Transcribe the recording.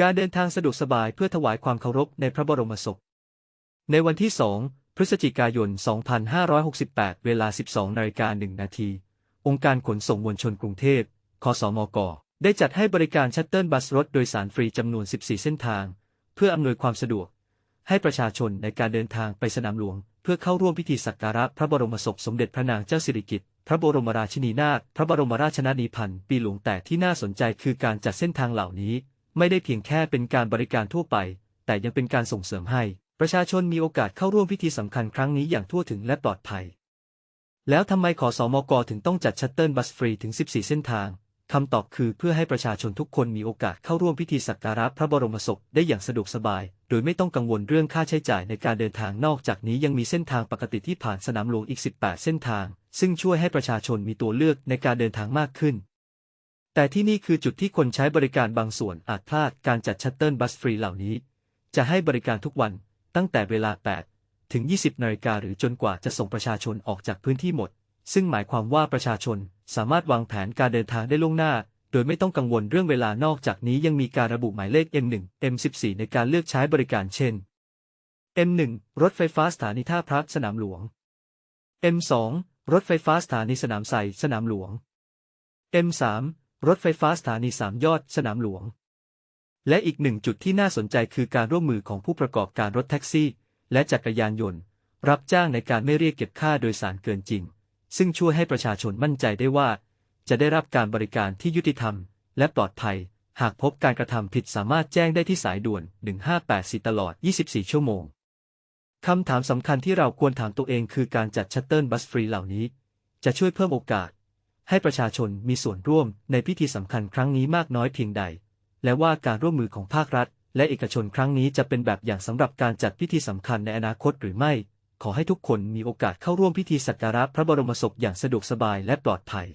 การเดินทางสะดวกสบายเพื่อถวายความเคารพในพระบรมศพ ในวันที่ 2 พฤศจิกายน 2568 เวลา 12นาฬิกา1นาที องค์การขนส่งมวลชนกรุงเทพคสมก ได้จัดให้บริการชัตเติลบัสรถโดยสารฟรีจำนวน 14 เส้นทาง เพื่ออำนวยความสะดวก ให้ประชาชนในการเดินทางไปสนามหลวง เพื่อเข้าร่วมพิธีสักการะพระบรมศพสมเด็จพระนางเจ้าสิริกิติ์พระบรมราชินีนาถพระบรมราชชนนีพันธ์ปีหลวงแต่ที่น่าสนใจคือการจัดเส้นทางเหล่านี้ ไม่ได้เพียงแค่เป็นการบริการทั่วไป แต่ยังเป็นการส่งเสริมให้ ประชาชนมีโอกาสเข้าร่วมพิธีสำคัญครั้งนี้อย่างทั่วถึงและปลอดภัย แล้วทำไมขอสอมกถึงต้องจัดชัตเติลบัสฟรีถึง 14 เส้นทางคำตอบคือเพื่อให้ประชาชนทุกคนมีโอกาสเข้าร่วมพิธีสักการะพระบรมศพได้อย่างสะดวกสบาย โดยไม่ต้องกังวลเรื่องค่าใช้จ่ายในการเดินทางนอกจากนี้ยังมีเส้นทางปกติที่ผ่านสนามหลวงอีก 18 เส้นทาง ซึ่งช่วยให้ประชาชนมีตัวเลือกในการเดินทางมากขึ้น แต่ที่นี่คือจุดที่คนใช้บริการบางส่วนอาจพลาดการจัดชัตเติลบัสฟรีเหล่านี้ จะให้บริการทุกวันตั้งแต่เวลา 8 ถึง 20 นาฬิกาหรือจนกว่าจะส่งประชาชนออกจากพื้นที่หมด ซึ่งหมายความว่าประชาชนสามารถวางแผนการเดินทางได้ล่วงหน้า โดยไม่ต้องกังวลเรื่องเวลานอกจากนี้ยังมีการระบุหมายเลข M1 M14 ในการเลือกใช้บริการเช่น M1 รถไฟฟ้าสถานีท่าพระสนามหลวง M2 รถไฟฟ้าสถานีสนามไซสนามหลวง M3 รถไฟฟ้าสถานีสามยอดสนามหลวง และอีกหนึ่งจุดที่น่าสนใจคือการร่วมมือของผู้ประกอบการรถแท็กซี่ และจักรยานยนต์ รับจ้างในการไม่เรียกเก็บค่าโดยสารเกินจริง ซึ่งช่วยให้ประชาชนมั่นใจได้ว่า จะได้รับการบริการที่ยุติธรรม และปลอดภัย หากพบการกระทำผิดสามารถแจ้งได้ที่สายด่วน 1584 ตลอด 24 ชั่วโมงคำถามสำคัญที่เราควรถามตัวเองคือการจัดชัตเติลบัสฟรีเหล่านี้ จะช่วยเพิ่มโอกาส ให้ประชาชนมีส่วนร่วมในพิธีสำคัญครั้งนี้มากน้อยเพียงใด และว่าการร่วมมือของภาครัฐ และเอกชนครั้งนี้จะเป็นแบบอย่างสำหรับการจัดพิธีสำคัญในอนาคตหรือไม่ ขอให้ทุกคนมีโอกาสเข้าร่วมพิธีสักการะพระบรมศพอย่างสะดวกสบายและปลอดภัย